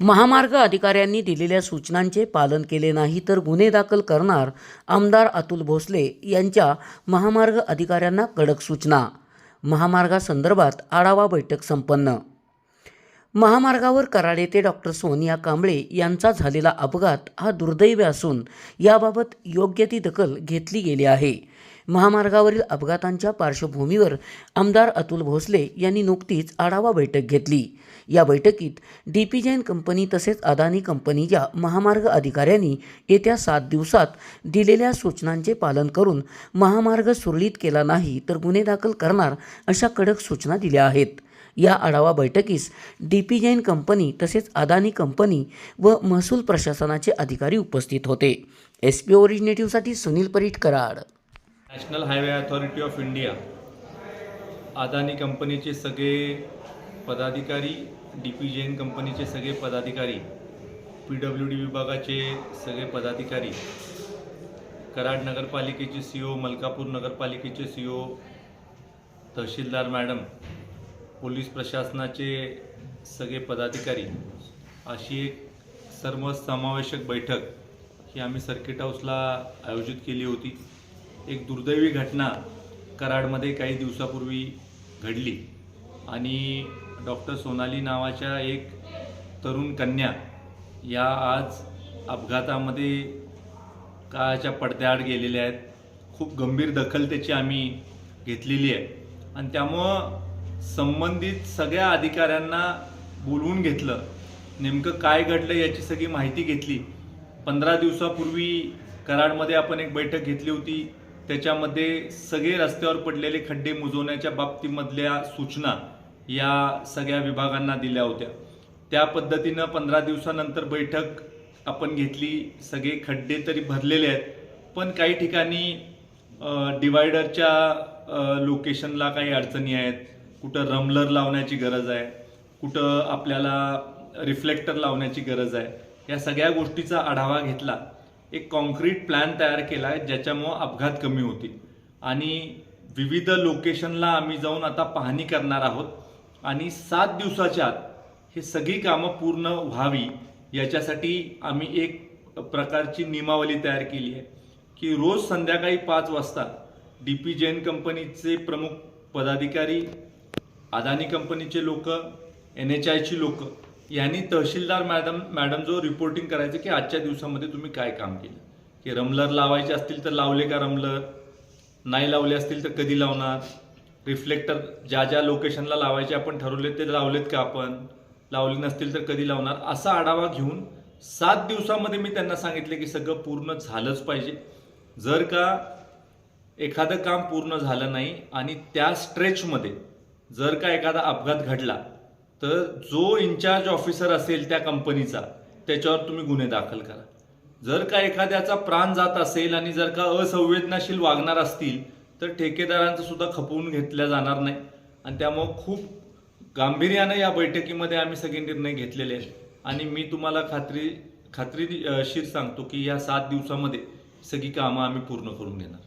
महामार्ग अधिकाऱ्यांनी दिलेल्या सूचनांचे पालन केले नाही तर गुन्हे दाखल करणार आमदार अतुल भोसले यांच्या महामार्ग अधिकाऱ्यांना कडक सूचना. महामार्गासंदर्भात आढावा बैठक संपन्न. महामार्गावर कराड येथे डॉक्टर सोनिया कांबळे यांचा झालेला अपघात हा दुर्दैव असून याबाबत योग्य ती दखल घेतली गेली आहे. महामार्गावरील अपघातांच्या पार्श्वभूमीवर आमदार अतुल भोसले यांनी नुकतीच आढावा बैठक घेतली. या बैठकीत डी पी जैन कंपनी तसेच अदानी कंपनीच्या महामार्ग अधिकाऱ्यांनी येत्या सात दिवसात दिलेल्या सूचनांचे पालन करून महामार्ग सुरळीत केला नाही तर गुन्हे दाखल करणार अशा कडक सूचना दिल्या आहेत. या आढावा बैठकीस डी पी जैन कंपनी तसेच अदानी कंपनी व महसूल प्रशासनाचे अधिकारी उपस्थित होते. S P ओरिजिनेटिव्हसाठी Sunil Parit Karad. National highway authority of India Adani कंपनीचे सगळे पदाधिकारी डी पी जैन कंपनीचे सगळे पदाधिकारी पी डब्ल्यू डी विभागाचे सगळे पदाधिकारी कराड नगरपालिकेचे सी ओ मलकापूर नगरपालिकेचे सी ओ तहसीलदार मॅडम पोलीस प्रशासनाचे सगळे पदाधिकारी अशी एक सर्वसमावेशक बैठक ही आम्ही सर्किट हाऊसला आयोजित केली होती. एक दुर्दैवी घटना कराडमध्ये काही दिवसापूर्वी घडली. आणि डॉक्टर सोनाली नावाच्या एक तरुण कन्या या आज अपघातामध्ये काळाच्या पडद्याआड गेलेल्या आहेत. खूप गंभीर दखल त्याची आम्ही घेतलेली आहे. आणि त्यामुळं संबंधित सगळ्या अधिकाऱ्यांना बोलवून घेतलं. नेमकं काय घडलं याची सगळी माहिती घेतली. पंधरा दिवसापूर्वी कराडमध्ये आपण एक बैठक घेतली होती. त्याच्यामध्ये सगळे रस्त्यावर पडलेले खड्डे मुजवण्याच्या बाबतीमधल्या सूचना या सगळ्या विभागांना दिल्या होत्या. त्या पद्धतीनं पंधरा दिवसानंतर बैठक आपण घेतली. सगळे खड्डे तरी भरलेले आहेत. पण काही ठिकाणी डिवायडरच्या लोकेशनला काही अडचणी आहेत. कुठं रमलर लावण्याची गरज आहे. कुठं आपल्याला रिफ्लेक्टर लावण्याची गरज आहे. या सगळ्या गोष्टीचा आढावा घेतला. एक कॉन्क्रीट प्लॅन तयार केला आहे ज्याच्यामुळं अपघात कमी होतील. आणि विविध लोकेशनला आम्ही जाऊन आता पाहणी करणार आहोत. आणि सात दिवसाच्या आत हे सगळी कामं पूर्ण व्हावी याच्यासाठी आम्ही एक प्रकारची नियमावली तयार केली आहे की रोज संध्याकाळी पाच वाजता डी पी जैन कंपनीचे प्रमुख पदाधिकारी अदानी कंपनीचे लोक एन एच आयची लोकं यांनी तहसीलदार मॅडम मॅडम जो रिपोर्टिंग करायचं की आजच्या दिवसामध्ये तुम्ही काय काम केलं? की रमलर लावायचे असतील तर लावले का रमलर? नाही लावले असतील तर कधी लावणार? रिफ्लेक्टर ज्या ज्या लोकेशनला लावायचे आपण ठरवले ते लावलेत का आपण? लावले नसतील तर कधी लावणार? असा आढावा घेऊन सात दिवसामध्ये मी त्यांना सांगितले की सगळं पूर्ण झालंच पाहिजे. जर का एखादं काम पूर्ण झालं नाही आणि त्या स्ट्रेचमध्ये जर का एखादा अपघात घडला तर जो इन्चार्ज ऑफिसर असेल त्या कंपनीचा त्याच्यावर तुम्ही गुन्हे दाखल करा. जर का एखाद्याचा प्राण जात असेल आणि जर का असंवेदनाशील वागणार असतील तर ठेकेदारांचं सुद्धा खपवून घेतल्या जाणार नाही. आणि त्यामुळं खूप गांभीर्यानं या बैठकीमध्ये आम्ही सगळे निर्णय घेतलेले आहेत. आणि मी तुम्हाला खात्री खात्रीशीर सांगतो की या सात दिवसामध्ये सगळी कामं आम्ही पूर्ण करून घेणार.